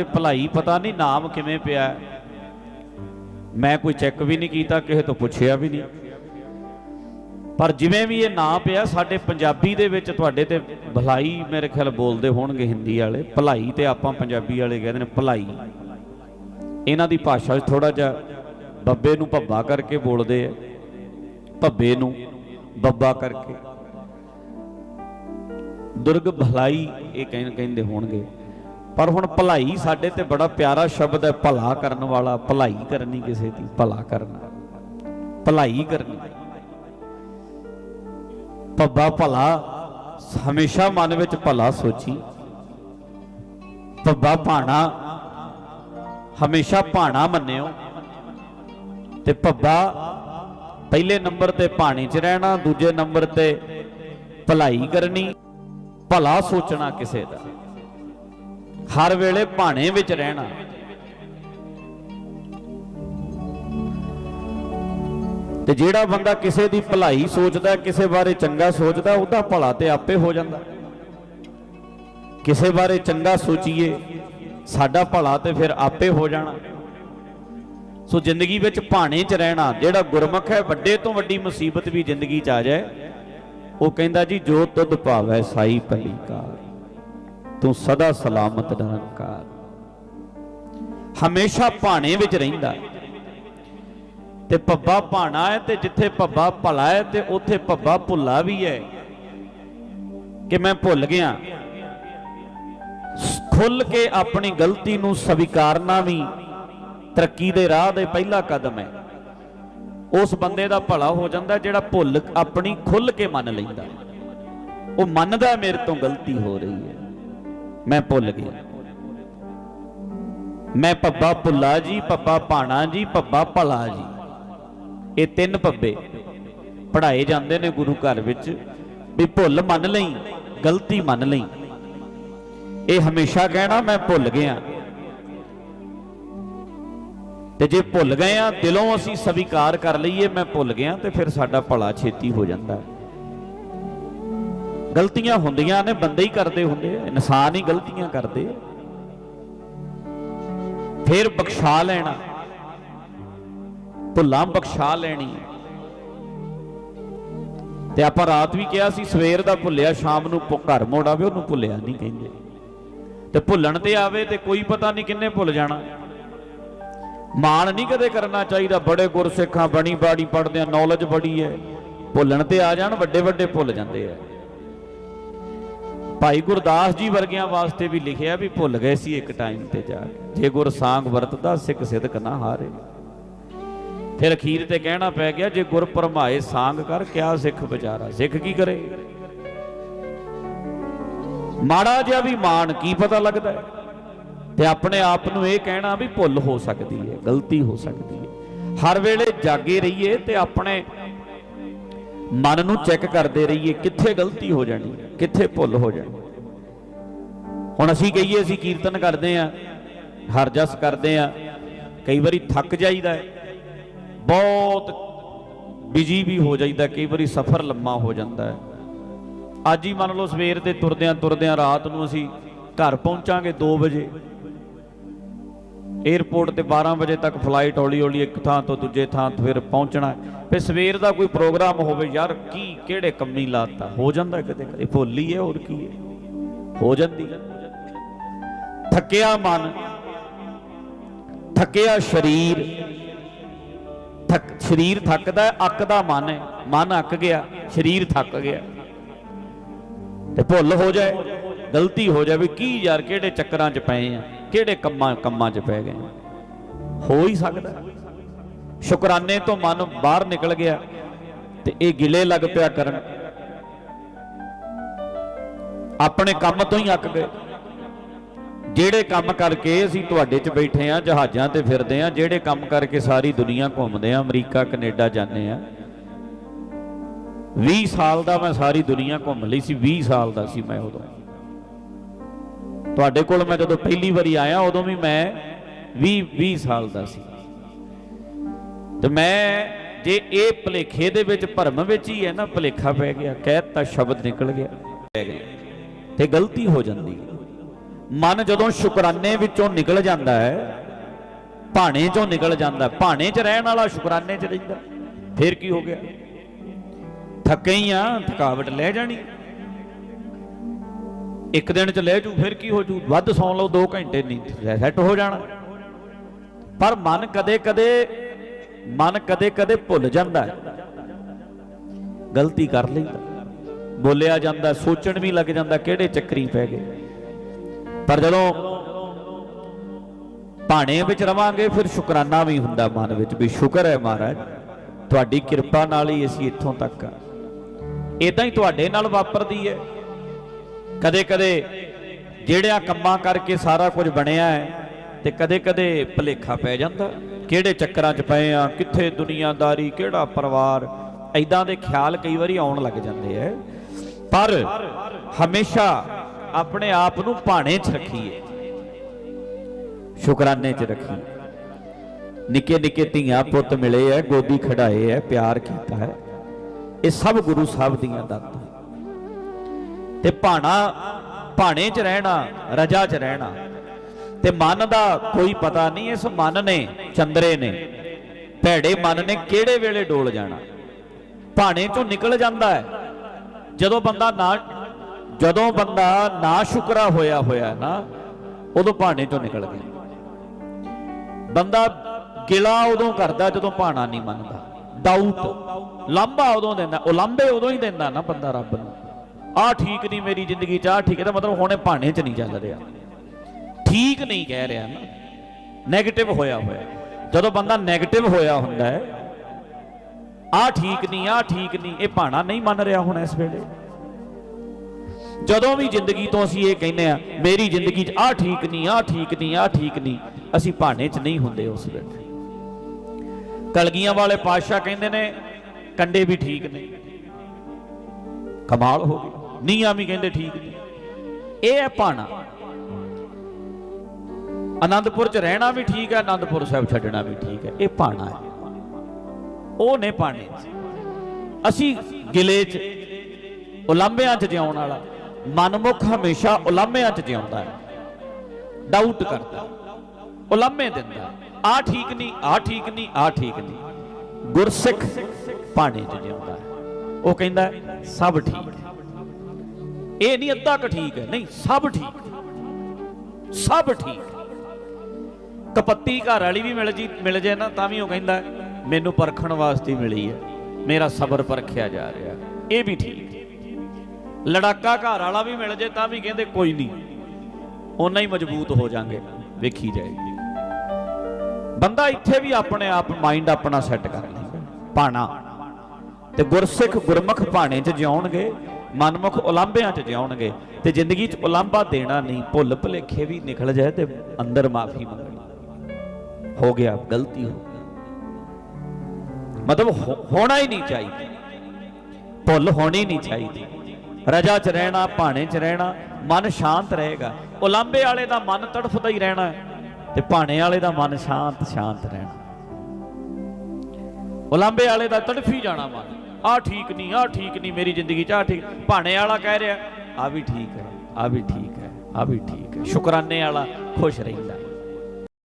ਭਲਾਈ ਪਤਾ ਨਹੀਂ ਨਾਮ ਕਿਵੇਂ ਪਿਆ। ਮੈਂ ਕੋਈ ਚੈੱਕ ਵੀ ਨਹੀਂ ਕੀਤਾ, ਕਿਸੇ ਤੋਂ ਪੁੱਛਿਆ ਵੀ ਨਹੀਂ। ਪਰ ਜਿਵੇਂ ਵੀ ਇਹ ਨਾਂ ਪਿਆ, ਸਾਡੇ ਪੰਜਾਬੀ ਦੇ ਵਿੱਚ ਤੁਹਾਡੇ ਤੇ ਭਲਾਈ ਮੇਰੇ ਖਿਆਲ ਬੋਲਦੇ ਹੋਣਗੇ ਹਿੰਦੀ ਵਾਲੇ। ਭਲਾਈ ਤੇ ਆਪਾਂ ਪੰਜਾਬੀ ਵਾਲੇ ਕਹਿੰਦੇ ਨੇ ਭਲਾਈ। ਇਹਨਾਂ ਦੀ ਭਾਸ਼ਾ 'ਚ ਥੋੜਾ ਜਿਹਾ ਬੱਬੇ ਨੂੰ ਭੱਬਾ ਕਰਕੇ ਬੋਲਦੇ ਆ। ਭੱਬੇ ਨੂੰ ਬੱਬਾ ਕਰਕੇ। ਦੁਰਗ ਭਲਾਈ ਇਹ ਕਹਿੰ- ਕਹਿੰਦੇ ਹੋਣਗੇ। ਪਰ ਹੁਣ ਭਲਾਈ ਸਾਡੇ ਤੇ ਬੜਾ ਪਿਆਰਾ ਸ਼ਬਦ ਹੈ, ਭਲਾ ਕਰਨ ਵਾਲਾ, ਭਲਾਈ ਕਰਨੀ ਕਿਸੇ ਦੀ, ਭਲਾ ਕਰਨਾ। ਭਲਾਈ ਕਰਨੀ। ਭੱਬਾ ਭਲਾ, ਹਮੇਸ਼ਾ ਮਨ ਵਿੱਚ ਭਲਾ ਸੋਚੀ। ਭੱਬਾ ਭਾਣਾ, ਹਮੇਸ਼ਾ ਭਾਣਾ ਮੰਨਿਓ। ਤੇ ਭੱਬਾ, ਪਹਿਲੇ ਨੰਬਰ ਤੇ ਪਾਣੀ 'ਚ ਰਹਿਣਾ, ਦੂਜੇ ਨੰਬਰ ਤੇ ਭਲਾਈ ਕਰਨੀ, ਭਲਾ ਸੋਚਣਾ ਕਿਸੇ ਦਾ। ਹਰ ਵੇਲੇ ਭਾਣੇ ਵਿੱਚ ਰਹਿਣਾ। ਤੇ ਜਿਹੜਾ ਬੰਦਾ ਕਿਸੇ ਦੀ ਭਲਾਈ ਸੋਚਦਾ, ਕਿਸੇ ਬਾਰੇ ਚੰਗਾ ਸੋਚਦਾ, ਉਹਦਾ ਭਲਾ ਤੇ ਆਪੇ ਹੋ ਜਾਂਦਾ। ਕਿਸੇ ਬਾਰੇ ਚੰਗਾ ਸੋਚੀਏ, ਸਾਡਾ ਭਲਾ ਤੇ ਫਿਰ ਆਪੇ ਹੋ ਜਾਣਾ। ਸੋ ਜ਼ਿੰਦਗੀ ਵਿੱਚ ਭਾਣੇ 'ਚ ਰਹਿਣਾ, ਜਿਹੜਾ ਗੁਰਮੁਖ ਹੈ, ਵੱਡੇ ਤੋਂ ਵੱਡੀ ਮੁਸੀਬਤ ਵੀ ਜ਼ਿੰਦਗੀ 'ਚ ਆ ਜਾਏ, ਉਹ ਕਹਿੰਦਾ ਜੀ, ਜੋ ਤੁਧ ਭਾਵੈ ਸਾਈ ਭਲੀ ਕਾਰ ਤੂੰ ਸਦਾ ਸਲਾਮਤ ਨਿਰੰਕਾਰ ਹਮੇਸ਼ਾ ਭਾਣੇ ਵਿੱਚ ਰਹਿੰਦਾ ਤੇ ਭੱਬਾ ਭਾਣਾ ਹੈ ਤੇ ਜਿੱਥੇ ਭੱਬਾ ਭਲਾ ਹੈ ਤੇ ਉੱਥੇ ਭੱਬਾ ਭੁੱਲਾ ਵੀ ਹੈ। ਕਿ ਮੈਂ ਭੁੱਲ ਗਿਆ। ਖੁੱਲ ਕੇ ਆਪਣੀ ਗਲਤੀ ਨੂੰ ਸਵੀਕਾਰਨਾ ਵੀ ਤਰੱਕੀ ਦੇ ਰਾਹ ਦੇ ਪਹਿਲਾ ਕਦਮ ਹੈ। ਉਸ ਬੰਦੇ ਦਾ ਭਲਾ ਹੋ ਜਾਂਦਾ ਜਿਹੜਾ ਭੁੱਲ ਆਪਣੀ ਖੁੱਲ ਕੇ ਮੰਨ ਲੈਂਦਾ। ਉਹ ਮੰਨਦਾ ਮੇਰੇ ਤੋਂ ਗਲਤੀ ਹੋ ਰਹੀ ਹੈ। ਮੈਂ ਭੁੱਲ ਗਿਆ। ਮੈਂ ਪੱਬਾ ਭੁੱਲਾ ਜੀ ਪੱਬਾ ਪਾਣਾ ਜੀ ਪੱਬਾ ਭਲਾ ਜੀ। ਇਹ ਤਿੰਨ ਪੱਬੇ ਪੜਾਏ ਜਾਂਦੇ ਨੇ ਗੁਰੂ ਘਰ ਵਿੱਚ ਵੀ ਭੁੱਲ ਮੰਨ ਲਈ, ਗਲਤੀ ਮੰਨ ਲਈ। ਇਹ ਹਮੇਸ਼ਾ ਕਹਿਣਾ, ਮੈਂ ਭੁੱਲ ਗਿਆ। ਤੇ ਜੇ ਭੁੱਲ ਗਏ ਆ, ਦਿਲੋਂ ਅਸੀਂ ਸਵੀਕਾਰ ਕਰ ਲਈਏ, ਮੈਂ ਭੁੱਲ ਗਿਆ ਤੇ ਫਿਰ ਸਾਡਾ ਭਲਾ ਛੇਤੀ ਹੋ ਜਾਂਦਾ। ਹੈ ਗਲਤੀਆਂ ਹੁੰਦੀਆਂ ਨੇ, ਬੰਦੇ ਹੀ ਕਰਦੇ ਹੁੰਦੇ ਆ, ਇਨਸਾਨ ਹੀ ਗਲਤੀਆਂ ਕਰਦੇ ਫਿਰ ਬਖਸ਼ਾ ਲੈਣਾ, ਭੁੱਲਾਂ ਬਖਸ਼ਾ ਲੈਣੀ। ਤੇ ਆਪਾਂ ਰਾਤ ਵੀ ਕਿਹਾ ਸੀ, ਸਵੇਰ ਦਾ ਭੁੱਲਿਆ, ਸ਼ਾਮ ਨੂੰ ਘਰ ਮੋੜ ਆਵੇ, ਉਹਨੂੰ ਭੁੱਲਿਆ ਨਹੀਂ ਕਹਿੰਦੇ। ਤੇ ਭੁੱਲਣ ਤੇ ਆਵੇ ਤੇ ਕੋਈ ਪਤਾ ਨਹੀਂ ਕਿੰਨੇ ਭੁੱਲ ਜਾਣਾ। ਮਾਣ ਨਹੀਂ ਕਦੇ ਕਰਨਾ ਚਾਹੀਦਾ, ਬੜੇ ਗੁਰਸਿੱਖਾਂ ਬਣੀ ਬਾੜੀ ਪੜਦੇ ਆ ਨੌਲੇਜ ਬੜੀ ਹੈ। ਭੁੱਲਣ ਤੇ ਆ ਜਾਣ ਵੱਡੇ ਵੱਡੇ ਭੁੱਲ ਜਾਂਦੇ ਆ। ਭਾਈ ਗੁਰਦਾਸ ਜੀ ਵਰਗਿਆਂ ਵਾਸਤੇ ਵੀ ਲਿਖਿਆ ਵੀ ਭੁੱਲ ਗਏ ਸੀ ਇੱਕ ਟਾਈਮ ਤੇ ਜਾ ਕੇ। ਜੇ ਗੁਰ ਸਾੰਗ ਵਰਤਦਾ, ਸਿੱਖ ਸਿਦਕ ਨਾ ਹਾਰੇ। ਫਿਰ ਅਖੀਰ ਤੇ ਕਹਿਣਾ ਪੈ ਗਿਆ, ਜੇ ਗੁਰ ਪਰਮਾਏ ਸਾੰਗ ਕਰ, ਕਿਆ ਸਿੱਖ ਵਿਚਾਰਾ? ਸਿੱਖ ਕੀ ਕਰੇ? ਮਾੜਾ ਜਿਹਾ ਵੀ ਮਾਣ ਕੀ ਪਤਾ ਲੱਗਦਾ ਤੇ ਆਪਣੇ ਆਪ ਨੂੰ ਇਹ ਕਹਿਣਾ ਵੀ ਭੁੱਲ ਹੋ ਸਕਦੀ ਹੈ, ਗਲਤੀ ਹੋ ਸਕਦੀ ਹੈ। ਹਰ ਵੇਲੇ ਜਾਗੇ ਰਹੀਏ ਤੇ ਆਪਣੇ ਮਨ ਨੂੰ ਚੈੱਕ ਕਰਦੇ ਰਹੀਏ ਕਿੱਥੇ ਗਲਤੀ ਹੋ ਜਾਣੀ, ਕਿੱਥੇ ਭੁੱਲ ਹੋ ਜਾਣੀ। ਹੁਣ ਅਸੀਂ ਕਹੀਏ, ਅਸੀਂ ਕੀਰਤਨ ਕਰਦੇ ਆ ਹਰ ਜਸ ਕਰਦੇ ਆ ਕਈ ਵਾਰੀ ਥੱਕ ਜਾਈਦਾ ਬਹੁਤ ਬਿਜ਼ੀ ਵੀ ਹੋ ਜਾਈਦਾ, ਕਈ ਵਾਰੀ ਸਫ਼ਰ ਲੰਮਾ ਹੋ ਜਾਂਦਾ ਹੈ। ਅੱਜ ਹੀ ਮੰਨ ਲਓ ਸਵੇਰ ਦੇ ਤੁਰਦਿਆਂ ਤੁਰਦਿਆਂ ਰਾਤ ਨੂੰ ਅਸੀਂ ਘਰ ਪਹੁੰਚਾਂਗੇ 2 ਵਜੇ 에어ਪੋਰਟ ਤੇ 12 ਵਜੇ ਤੱਕ ਫਲਾਈਟ ਹੌਲੀ ਹੌਲੀ ਇੱਕ ਥਾਂ ਤੋਂ ਦੂਜੇ ਥਾਂ ਤੇ ਫਿਰ ਪਹੁੰਚਣਾ ਫਿਰ ਸਵੇਰ ਦਾ ਕੋਈ ਪ੍ਰੋਗਰਾਮ ਹੋਵੇ ਯਾਰ ਕੀ ਕਿਹੜੇ ਕੰਮੀ ਲਾਤਾ? ਹੋ ਜਾਂਦਾ ਕਦੇ ਕਦੇ? ਭੁੱਲੀ ਹੈ ਹੋਰ ਕੀ ਹੈ? ਹੋ ਜਾਂਦੀ। ਹੈ। ਥੱਕਿਆ ਮਨ ਥੱਕਿਆ ਸਰੀਰ ਥੱਕ ਸਰੀਰ ਥੱਕਦਾ ਹੈ, ਅੱਕਦਾ ਮਨ ਹੈ। ਮਨ ਅੱਕ ਗਿਆ ਸਰੀਰ ਥੱਕ ਗਿਆ। ਤੇ ਭੁੱਲ ਹੋ ਜਾਏ ਗਲਤੀ ਹੋ ਜਾਵੇ ਕੀ ਯਾਰ ਕਿਹੜੇ ਚੱਕਰਾਂ 'ਚ ਪਏ ਆ? ਕਿਹੜੇ ਕੰਮਾਂ ਕੰਮਾਂ 'ਚ ਪੈ ਗਏ? ਹੋ ਹੀ ਸਕਦਾ। ਸ਼ੁਕਰਾਨੇ ਤੋਂ ਮਨ ਬਾਹਰ ਨਿਕਲ ਗਿਆ ਤੇ ਇਹ ਗਿਲੇ ਲੱਗ ਪਿਆ ਕਰਨ। ਆਪਣੇ ਕੰਮ ਤੋਂ ਹੀ ਅੱਕ ਗਏ। ਜਿਹੜੇ ਕੰਮ ਕਰਕੇ ਅਸੀਂ ਤੁਹਾਡੇ 'ਚ ਬੈਠੇ ਆ ਜਹਾਜ਼ਾਂ ਤੇ ਫਿਰਦੇ ਆ ਜਿਹੜੇ ਕੰਮ ਕਰਕੇ ਸਾਰੀ ਦੁਨੀਆ ਘੁੰਮਦੇ ਆ ਅਮਰੀਕਾ, ਕੈਨੇਡਾ ਜਾਂਦੇ ਆ 20 ਸਾਲ ਦਾ ਮੈਂ ਸਾਰੀ ਦੁਨੀਆ ਘੁੰਮ ਲਈ ਸੀ 20 ਸਾਲ ਦਾ ਸੀ ਮੈਂ ਉਦੋਂ। ਤੁਹਾਡੇ ਕੋਲ ਮੈਂ ਜਦੋਂ ਪਹਿਲੀ ਵਾਰੀ ਆਇਆ, ਉਦੋਂ ਵੀ ਮੈਂ 20 20 ਸਾਲ ਦਾ ਸੀ। ਤੇ ਮੈਂ ਜੇ ਇਹ ਭਲੇਖੇ ਦੇ ਵਿੱਚ, ਭਰਮ ਵਿੱਚ ਹੀ ਹੈ ਨਾ, ਭਲੇਖਾ ਪੈ ਗਿਆ ਕਹਿਤਾ ਸ਼ਬਦ ਨਿਕਲ ਗਿਆ। ਪੈ ਗਿਆ ਤੇ ਗਲਤੀ ਹੋ ਜਾਂਦੀ ਹੈ। ਮਨ ਜਦੋਂ ਸ਼ੁਕਰਾਨੇ ਵਿੱਚੋਂ ਨਿਕਲ ਜਾਂਦਾ ਹੈ, ਭਾਣੇ ਚੋਂ ਨਿਕਲ ਜਾਂਦਾ ਭਾਣੇ 'ਚ ਰਹਿਣ ਵਾਲਾ ਸ਼ੁਕਰਾਨੇ 'ਚ ਰਹਿੰਦਾ ਫਿਰ ਕੀ ਹੋ ਗਿਆ? ਥੱਕੇ ਹੀ ਆ, ਥਕਾਵਟ ਲੈ ਜਾਣੀ। ਇੱਕ ਦਿਨ 'ਚ ਲੈ ਜੂ, ਫਿਰ ਕੀ ਹੋ ਜੂ? ਵੱਧ ਸੌਂ ਲਓ 2 ਘੰਟੇ ਨਹੀਂ ਸੈੱਟ ਹੋ ਜਾਣਾ। ਪਰ ਮਨ ਕਦੇ ਕਦੇ, ਮਨ ਕਦੇ ਕਦੇ ਭੁੱਲ ਜਾਂਦਾ ਗਲਤੀ ਕਰ ਲੈਂਦਾ ਬੋਲਿਆ ਜਾਂਦਾ, ਸੋਚਣ ਵੀ ਲੱਗ ਜਾਂਦਾ, ਕਿਹੜੇ ਚੱਕਰੀ ਪੈ ਗਏ। ਪਰ ਜਦੋਂ ਭਾਣੇ ਵਿੱਚ ਰਵਾਂਗੇ, ਫਿਰ ਸ਼ੁਕਰਾਨਾ ਵੀ ਹੁੰਦਾ ਮਨ ਵਿੱਚ ਵੀ, ਸ਼ੁਕਰ ਹੈ ਮਹਾਰਾਜ, ਤੁਹਾਡੀ ਕਿਰਪਾ ਨਾਲ ਹੀ ਅਸੀਂ ਇੱਥੋਂ ਤੱਕ ਆ। ਇਦਾਂ ਹੀ ਤੁਹਾਡੇ ਨਾਲ ਵਾਪਰਦੀ ਹੈ। ਕਦੇ ਕਦੇ ਜਿਹੜਿਆਂ ਕੰਮਾਂ ਕਰਕੇ ਸਾਰਾ ਕੁਝ ਬਣਿਆ ਹੈ ਤੇ ਕਦੇ ਕਦੇ ਭਲੇਖਾ ਪੈ ਜਾਂਦਾ। ਕਿਹੜੇ ਚੱਕਰਾਂ 'ਚ ਪਏ ਆ, ਕਿੱਥੇ ਦੁਨੀਆਦਾਰੀ, ਕਿਹੜਾ ਪਰਿਵਾਰ ਐਦਾਂ ਦੇ ਖਿਆਲ ਕਈ ਵਾਰੀ ਆਉਣ ਲੱਗ ਜਾਂਦੇ ਐ। ਪਰ ਹਮੇਸ਼ਾ ਆਪਣੇ ਆਪ ਨੂੰ ਭਾਣੇ 'ਚ ਰੱਖੀਏ। ਸ਼ੁਕਰਾਨੇ 'ਚ ਰੱਖੀਏ। ਨਿੱਕੇ ਨਿੱਕੇ ਧੀਆਂ ਪੁੱਤ ਮਿਲੇ ਐ, ਗੋਦੀ ਖੜਾਏ ਐ, ਪਿਆਰ ਕੀਤਾ ਹੈ ਇਹ ਸਭ ਗੁਰੂ ਸਾਹਿਬ ਦੀਆਂ ਦਾਤਾਂ। ਤੇ ਭਾਣਾ ਭਾਣੇ 'ਚ ਰਹਿਣਾ, ਰਜਾ 'ਚ ਰਹਿਣਾ। ਤੇ ਮਨ ਦਾ ਕੋਈ ਪਤਾ ਨਹੀਂ ਇਸ ਮਨ ਨੇ, ਚੰਦਰੇ ਨੇ। ਭੈੜੇ ਮਨ ਨੇ ਕਿਹੜੇ ਵੇਲੇ ਡੋਲ ਜਾਣਾ? ਭਾਣੇ 'ਚੋਂ ਨਿਕਲ ਜਾਂਦਾ ਹੈ। ਜਦੋਂ ਬੰਦਾ ਨਾ, ਜਦੋਂ ਬੰਦਾ ਨਾ ਸ਼ੁਕਰਾ ਹੋਇਆ ਹੋਇਆ ਨਾ, ਉਦੋਂ ਭਾਣੇ 'ਚੋਂ ਨਿਕਲ ਗਿਆ। ਬੰਦਾ ਗਿਲਾ ਉਦੋਂ ਕਰਦਾ ਜਦੋਂ ਭਾਣਾ ਨਹੀਂ ਮੰਨਦਾ। ਡਾਊਟ ਲਾਂਭਾ ਉਦੋਂ ਦਿੰਦਾ ਉਹ ਲਾਂਭੇ ਉਦੋਂ ਹੀ ਦਿੰਦਾ ਨਾ ਬੰਦਾ ਰੱਬ ਨੂੰ। ਆਹ ਠੀਕ ਨਹੀਂ ਮੇਰੀ ਜ਼ਿੰਦਗੀ 'ਚ, ਆਹ ਠੀਕ ਹੈ ਤਾਂ ਮਤਲਬ ਹੁਣੇ ਭਾਣੇ 'ਚ ਨਹੀਂ ਚੱਲ ਰਿਹਾ। ਠੀਕ ਨਹੀਂ ਕਹਿ ਰਿਹਾ ਨਾ। 네ਗੇਟਿਵ ਹੋਇਆ ਹੋਇਆ ਜਦੋਂ ਬੰਦਾ 네ਗੇਟਿਵ ਹੋਇਆ ਹੁੰਦਾ ਹੈ, ਆਹ ਠੀਕ ਨਹੀਂ, ਆਹ ਠੀਕ ਨਹੀਂ, ਇਹ ਭਾਣਾ ਨਹੀਂ ਮੰਨ ਰਿਹਾ ਹੁਣ ਇਸ ਵੇਲੇ। ਜਦੋਂ ਵੀ ਜ਼ਿੰਦਗੀ ਤੋਂ ਅਸੀਂ ਇਹ ਕਹਿੰਦੇ ਆ ਮੇਰੀ ਜ਼ਿੰਦਗੀ 'ਚ ਆਹ ਠੀਕ ਨਹੀਂ, ਆਹ ਠੀਕ ਨਹੀਂ, ਆਹ ਠੀਕ ਨਹੀਂ, ਅਸੀਂ ਭਾਣੇ 'ਚ ਨਹੀਂ ਹੁੰਦੇ ਉਸ ਵੇਲੇ। ਕਲਗੀਆਂ ਵਾਲੇ ਪਾਤਸ਼ਾਹ ਕਹਿੰਦੇ ਨੇ, ਕੰਡੇ ਵੀ ਠੀਕ ਨੇ। ਕਮਾਲ ਹੋ ਗਈ। ਨੀਆਂ ਵੀ ਕਹਿੰਦੇ ਠੀਕ ਇਹ ਹੈ ਭਾਣਾ ਆਨੰਦਪੁਰ 'ਚ ਰਹਿਣਾ ਵੀ ਠੀਕ ਹੈ ਆਨੰਦਪੁਰ ਸਾਹਿਬ ਛੱਡਣਾ ਵੀ ਠੀਕ ਹੈ। ਇਹ ਭਾਣਾ ਹੈ। ਉਹ ਨੇ ਭਾਣੇ ਅਸੀਂ ਗਿਲੇ 'ਚ ਉਲਾਂਭਿਆਂ 'ਚ ਜਿਉਣ ਵਾਲਾ। ਮਨਮੁਖ ਹਮੇਸ਼ਾ ਉਲਾਂਭਿਆਂ 'ਚ ਜਿਉਂਦਾ ਹੈ। ਡਾਊਟ ਕਰਦਾ ਉਲਾਂਭੇ ਦਿੰਦਾ ਆ ਠੀਕ ਨਹੀਂ ਆ ਠੀਕ ਨਹੀਂ ਆ ਠੀਕ ਨਹੀਂ। ਗੁਰਸਿੱਖ ਭਾਣੇ 'ਚ ਜਿਉਂਦਾ ਹੈ। ਉਹ ਕਹਿੰਦਾ ਸਭ ਠੀਕ ਇਹ ਨਹੀਂ ਅੱਧਾ ਕ ਠੀਕ ਹੈ। ਨਹੀਂ, ਸਭ ਠੀਕ। ਸਭ ਠੀਕ। ਕਪੱਤੀ ਘਰ ਵਾਲੀ ਵੀ ਮਿਲ ਜੀ, ਮਿਲ ਜੇ ਨਾ, ਤਾਂ ਵੀ ਉਹ ਕਹਿੰਦਾ, ਮੈਨੂੰ ਪਰਖਣ ਵਾਸਤੇ ਮਿਲੀ ਹੈ। ਮੇਰਾ ਸਬਰ ਪਰਖਿਆ ਜਾ ਰਿਹਾ। ਇਹ ਵੀ ਠੀਕ ਲੜਾਕਾ ਘਰ ਵਾਲਾ ਵੀ ਮਿਲ ਜੇ ਤਾਂ ਵੀ ਕਹਿੰਦੇ, ਕੋਈ ਨਹੀਂ। ਓਨਾ ਹੀ ਮਜ਼ਬੂਤ ਹੋ ਜਾਾਂਗੇ। ਵੇਖੀ ਜਾਏਗੀ। ਬੰਦਾ ਇੱਥੇ ਵੀ ਆਪਣੇ ਆਪ ਮਾਈਂਡ ਆਪਣਾ ਸੈੱਟ ਕਰ ਲੈਂਦਾ ਪਾਣਾ ਤੇ ਗੁਰਸਿੱਖ ਗੁਰਮੁਖ ਭਾਣੇ 'ਚ ਜਿਉਣਗੇ ਮਨਮੁਖ ਉਲਾਂਭਿਆਂ 'ਚ ਜਿਉਣਗੇ ਤੇ ਜ਼ਿੰਦਗੀ 'ਚ ਉਲਾਂਭਾ ਦੇਣਾ ਨਹੀਂ। ਭੁੱਲ ਭੁਲੇਖੇ ਵੀ ਨਿਕਲ ਜਾਏ ਤੇ ਅੰਦਰ ਮਾਫੀ ਮੰਗਣੀ। ਹੋ ਗਿਆ, ਗਲਤੀ ਹੋ ਗਈ। ਮਤਲਬ ਹੋਣਾ ਹੀ ਨਹੀਂ ਚਾਹੀਦਾ। ਭੁੱਲ ਹੋਣੀ ਨਹੀਂ ਚਾਹੀਦੀ। ਰਜਾ 'ਚ ਰਹਿਣਾ, ਭਾਣੇ 'ਚ ਰਹਿਣਾ, ਮਨ ਸ਼ਾਂਤ ਰਹੇਗਾ। ਉਲਾਂਭੇ ਵਾਲੇ ਦਾ ਮਨ ਤੜਫਦਾ ਹੀ ਰਹਿਣਾ ਤੇ ਭਾਣੇ ਵਾਲੇ ਦਾ ਮਨ ਸ਼ਾਂਤ ਸ਼ਾਂਤ ਰਹਿਣਾ। ਉਲਾਂਭੇ ਵਾਲੇ ਦਾ ਤੜਫੀ ਜਾਣਾ ਮਨ। ਆਹ ਠੀਕ ਨਹੀਂ, ਆਹ ਠੀਕ ਨਹੀਂ ਮੇਰੀ ਜ਼ਿੰਦਗੀ 'ਚ, ਆਹ ਠੀਕ ਭਾਣੇ ਵਾਲਾ ਕਹਿ ਰਿਹਾ। ਆ ਵੀ ਠੀਕ ਹੈ ਆ ਵੀ ਠੀਕ ਹੈ ਆ ਵੀ ਠੀਕ ਹੈ। ਸ਼ੁਕਰਾਨੇ ਵਾਲਾ ਖੁਸ਼ ਰਹਿੰਦਾ।